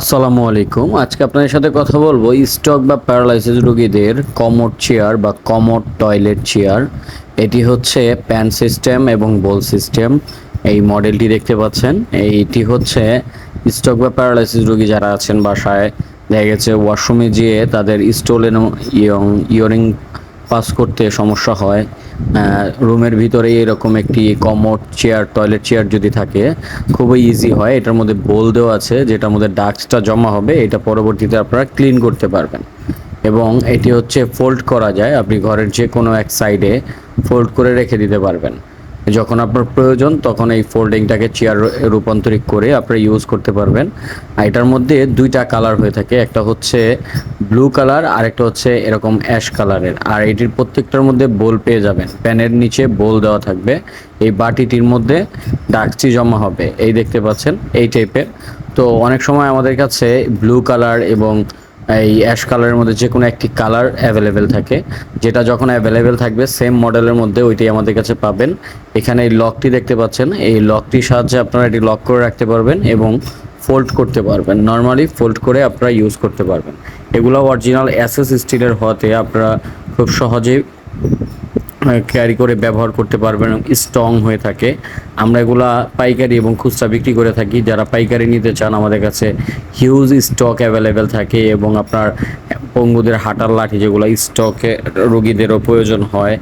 আসসালামু আলাইকুম। আজকে আপনাদের সাথে কথা বলব স্টক বা প্যারালাইসিস রোগীদের কমোড চেয়ার বা কমোড টয়লেট চেয়ার। এটি হচ্ছে প্যান সিস্টেম এবং বোল সিস্টেম। এই মডেলটি দেখতে পাচ্ছেন। এইটি হচ্ছে স্টক বা প্যারালাইসিস রোগী যারা আছেন বাসায়। দেখা গেছে ওয়াশরুমে যেয়ে তাদের স্টোলেন ইয়ং, ইয়রিং পাস করতে সমস্যা হয় রুমের ভিতরে এরকম একটি কমোড চেয়ার, টয়লেট চেয়ার যদি থাকে, খুবই ইজি হয়। এটার মধ্যে বোল দেওয়া আছে, যেটার মধ্যে ডাস্টটা জমা হবে, এটা পরবর্তীতে আপনারা ক্লিন করতে পারবেন। এবং এটি হচ্ছে ফোল্ড করা যায়, আপনি ঘরের যে কোনো এক সাইডে ফোল্ড করে রেখে দিতে পারবেন। যখন আপনার প্রয়োজন, তখন এই ফোল্ডিংটাকে চেয়ার রূপান্তরিত করে আপনারা ইউজ করতে পারবেন। এটার মধ্যে দুইটা কালার হয়ে থাকে, একটা হচ্ছে ব্লু কালার আর একটা হচ্ছে এরকম অ্যাশ কালারের। আর এটির প্রত্যেকটার মধ্যে বোল পেয়ে যাবেন। প্যানের নিচে বোল দেওয়া থাকবে। এই বাটিটির মধ্যে ডাকচি জমা হবে। এই দেখতে পাচ্ছেন, এই টাইপের। তো অনেক সময় আমাদের কাছে ব্লু কালার এবং এই অ্যাশ কালারের মধ্যে যে কোনো একটি কালার অ্যাভেলেবেল থাকে। যেটা যখন অ্যাভেলেবেল থাকবে, সেম মডেলের মধ্যে ওইটাই আমাদের কাছে পাবেন। এখানে এই লকটি দেখতে পাচ্ছেন। এই লকটির সাহায্যে আপনারা এটি লক করে রাখতে পারবেন এবং ফোল্ড করতে পারবেন। নর্মালি ফোল্ড করে আপনারা ইউজ করতে পারবেন। এগুলো অরিজিনাল অ্যাসেস স্টিলের হওয়াতে আপনারা খুব সহজেই ক্যারি করে ব্যবহার করতে পারবেন স্ট্রং হয়ে থাকে। আমরা এগুলা পাইকারি এবং খুচরা বিক্রি করে থাকি। যারা পাইকারি নিতে চান, আমাদের কাছে হিউজ স্টক অ্যাভেলেবেল থাকে এবং আপনার পঙ্গুদের হাঁটার লাঠি যেগুলো স্টকে রোগীদেরও প্রয়োজন হয়,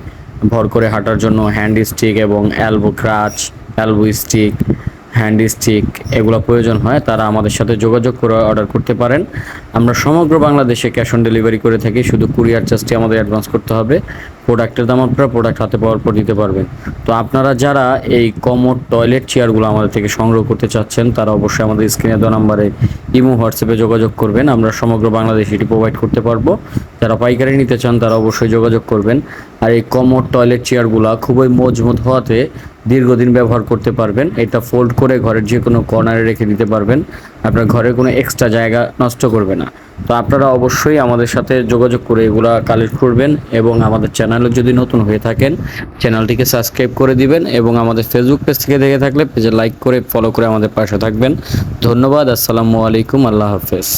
ভর করে হাঁটার জন্য হ্যান্ড স্টিক এবং elbow crutch elbow stick hand stick এগুলো প্রয়োজন হয়, তারা আমাদের সাথে যোগাযোগ করে অর্ডার করতে পারেন। আমরা সমগ্র বাংলাদেশে ক্যাশ অন ডেলিভারি করে থাকি, শুধু কুরিয়ার চার্জটি আমাদের অ্যাডভান্স করতে হবে। প্রোডাক্টের দাম আপনারা প্রোডাক্ট হাতে পাওয়ার পর দিতে পারবেন। তো আপনারা যারা এই কমোড টয়লেট চেয়ারগুলো আমাদের থেকে সংগ্রহ করতে চাচ্ছেন, তারা অবশ্যই আমাদের স্ক্রিনে দেওয়া নাম্বারে ইমো, হোয়াটসঅ্যাপে যোগাযোগ করবেন। আমরা সমগ্র বাংলাদেশে এটি প্রোভাইড করতে পারব। যারা পাইকারি নিতে চান, তারা অবশ্যই যোগাযোগ করবেন। আর এই কমোড টয়লেট চেয়ারগুলো খুবই মজবুত হওয়াতে দীর্ঘদিন ব্যবহার করতে পারবেন। এটা ফোল্ড করে ঘরের যে কোনো কর্নারে রেখে দিতে পারবেন। আপনার ঘরের কোনো এক্সট্রা জায়গা নষ্ট করবে না। তো আপনারা অবশ্যই আমাদের সাথে যোগাযোগ করে এগুলো কালেক্ট করবেন এবং আমাদের চ্যানেলে যদি নতুন হয়ে থাকেন চ্যানেলটিকে সাবস্ক্রাইব করে দিবেন এবং আমাদের ফেসবুক পেজ থেকে দেখে থাকলে পেজে লাইক করে ফলো করে আমাদের পাশে থাকবেন। ধন্যবাদ, আসসালামু আলাইকুম, আল্লাহ হাফেজ।